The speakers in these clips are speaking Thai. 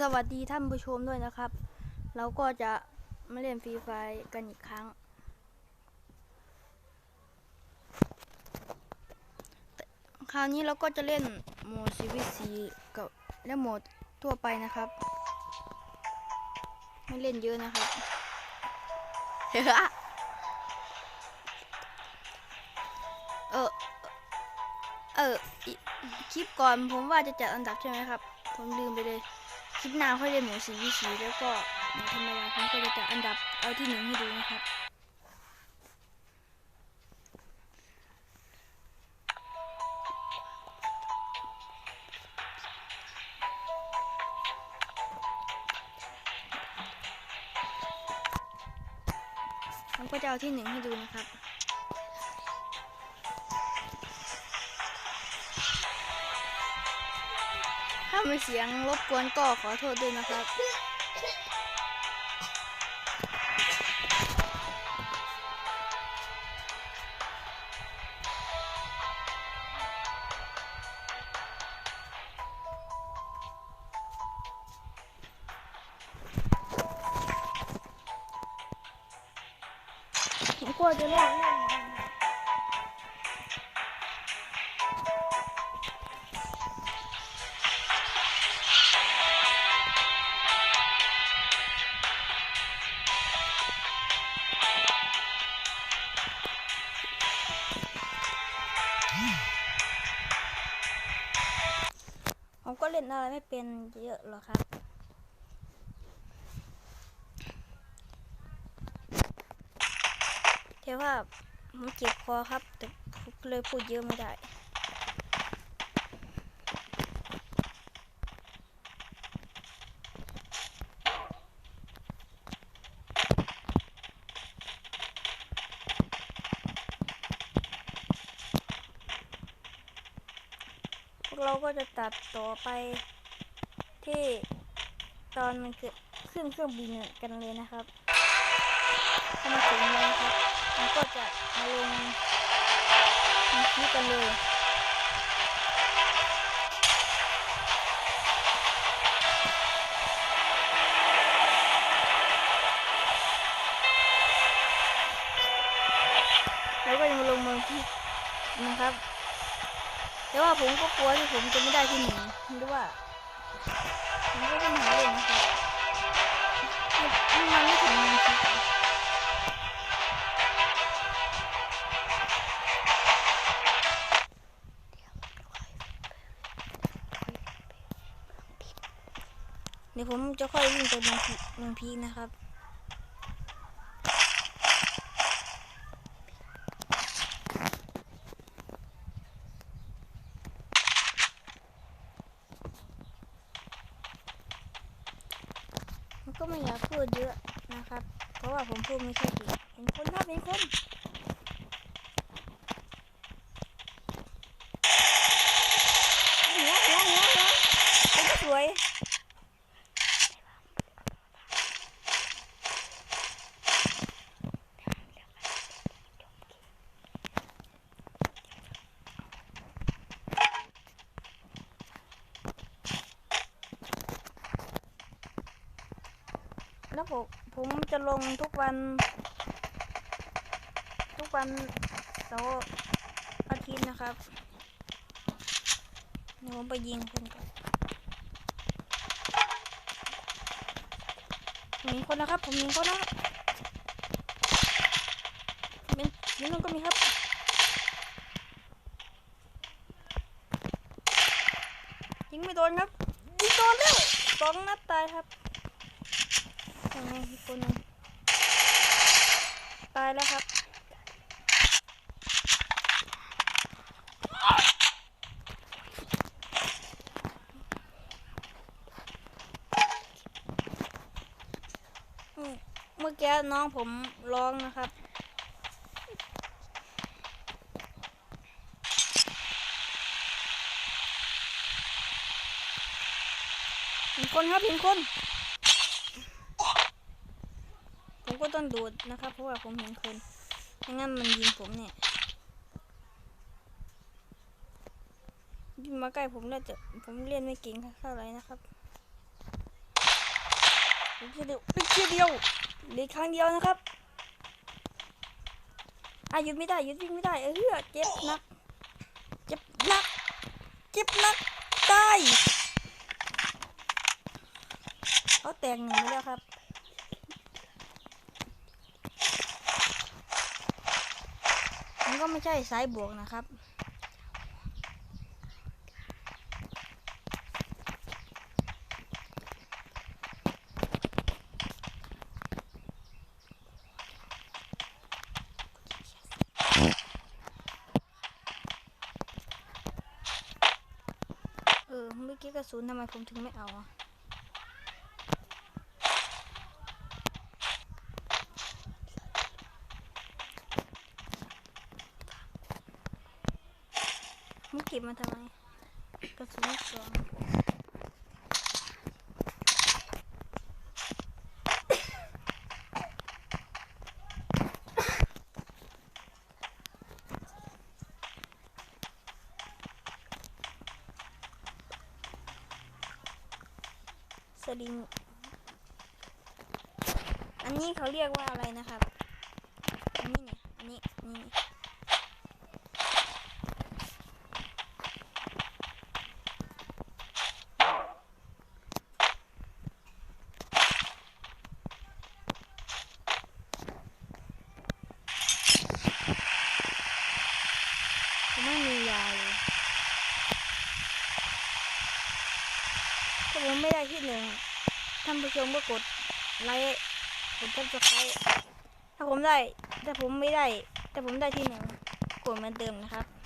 สวัสดีท่านผู้ชมด้วยนะครับ เราก็จะมาเล่นฟรีไฟกันอีกครั้ง คราวนี้เราก็จะเล่นโหมด CVC กับและโหมดทั่วไปนะครับ ไม่เล่นเยอะนะครับเออ เอออีคลิปก่อนผมว่าจะจัดอันดับใช่ไหมครับ ผมลืมไปเลย คลิปหน้าค่อยเล่นหมูสีวิสีแล้วก็หมูธรรมดาผมก็จะจัดอันดับเอาที่หนึ่งให้ดูนะครับผมก็จะเอาที่หนึ่งให้ดูนะครับ ถ้ามีเสียงรบกวนก็ขอโทษด้วยนะครับผมกลัวจะเล่นผมก็ เล่นอะไรไม่เป็นเยอะหรอครับ เทว่าผมเจ็บคอครับ แต่เลยพูดเยอะไม่ได้ เราก็จะตัดต่อไปที่ตอนมันคือขึ้นเครื่องบินกันเลยนะครับถ้ามาถึงแล้วนะครับ มันก็จะมาลงที่กันเลยแล้วก็จะมาลงเมืองที่นะครับ แต่ว่าผมก็กลัวที่ผมจะไม่ได้ที่หนึ่งหรือว่าผมก็ต้องหาเลยนะครับมันมันไม่ถึงนึ่งสิเดี๋ยวผมจะค่อยวิ่งไปเมืองพีเมืองพีนะครับ ก็ไม่อยากพูดเยอะนะครับ เพราะว่าผมพูดไม่ค่อยดีเห็นคนครับเห็นคนหัวหัวหัวหัวเป็นก็สวย้วผมผมจะลงทุกวัน ทุกวันเสาร์อาทิตย์นะครับเดี๋ยวผมไปยิงคนก่อนผมมีคนนะครับ ผมมีคนนะครับเป็นนี่มันก็มีครับยิงไม่โดนครับยิงโดนแล้วสองนัดตายครับ ยังไงคนนึงตายแล้วครับเมื่อกี้น้องผมร้องนะครับเห็นคนครับเห็นคน ผม ก็ต้องโดดนะครับ เพราะว่าผมเห็นคนไม่งั้นมันยิงผมเนี่ยยิงมาใกล้ผมแล้วแต่ผมเล่นไม่เก่งเท่าไรนะครับแค่เดียวอีกแค่เดียวเหลืออกครั้งเดียวนะครับอะหยุดไม่ได้หยุดวิ่งไม่ได้เออเจ็บนักเจ็บนักเจ็บนักตายเขาแตกหนึ่งแล้วครับ มันก็ ไม่ใช่สายบวกนะครับ เออเมื่อกี้กระสุนทำไมผมถึงไม่เอาอะ ก็บมาทำไมกระสุนสองสลิง อันนี้เขาเรียกว่าอะไรนะครับ อันนี้เนี่ย อันนี้ นี่ ผมไม่มียาเลยถ้าผมไม่ได้ที่หนึ่งท่านผู้ชมก็กดไลค์กดซับสไครต์ถ้าผมได้ถ้าผมไม่ได้ แต่ผมได้ที่หนึ่งกดเหมือนเดิมนะครับ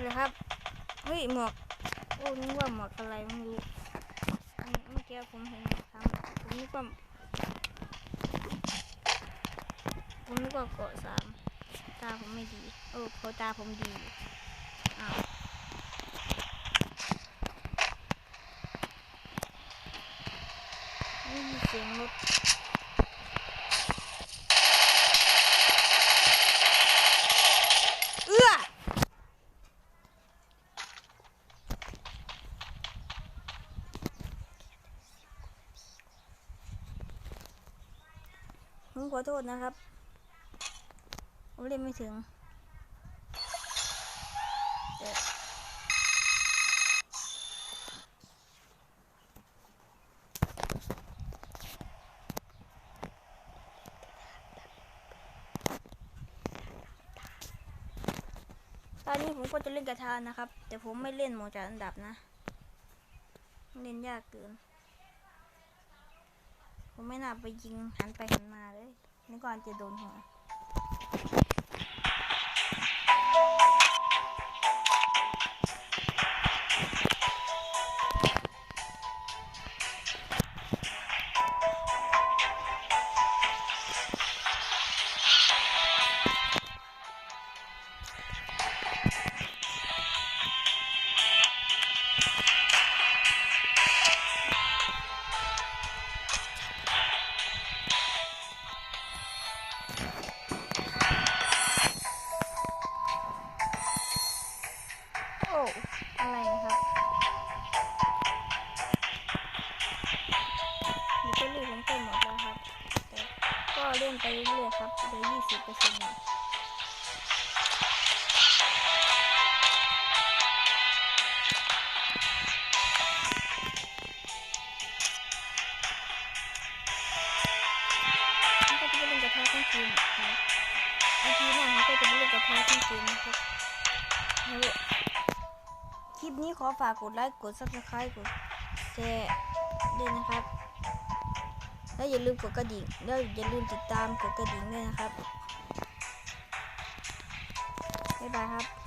เอาเลยครับ เฮ้ยหมวกโอ้นึกว่าหมวกอะไรไม่รู้อันนี้เมื่อกี้ผมเห็นครับผมนึกว่าผมนึกว่าเกาะสามตาผมไม่ดีเออพอตาผมดีอ้าวไม่มีเสียงรถเอื้อ ผม ขอโทษนะครับ ผมเล่นไม่ถึงตอนนี้ผมก็จะเล่นกระทานนะครับ แต่ผมไม่เล่นหมจัดอันดับนะ เล่นยากเกิน ผมไม่น่าไปยิงหันไปหันมา นี่ก่อนจะโดนหัว ก็เล่นไปเรื่อยๆครับเหลือยี่สิบเปอร์เซ็นต์ก็จะทางทั้งคืนนะครับอาทีหน้าเขาก็จะมาเล่นกับท้ายทั้งคืนนะครับแล้วคลิปนี้ขอฝากกดไลค์ กดซับสไครต์กดแชร์ด้วยนะครับ แล้วอย่าลืมกดกระดิ่งแล้วอย่าลืมติดตามกดกระดิ่งด้วยนะครับบ๊ายบายครับ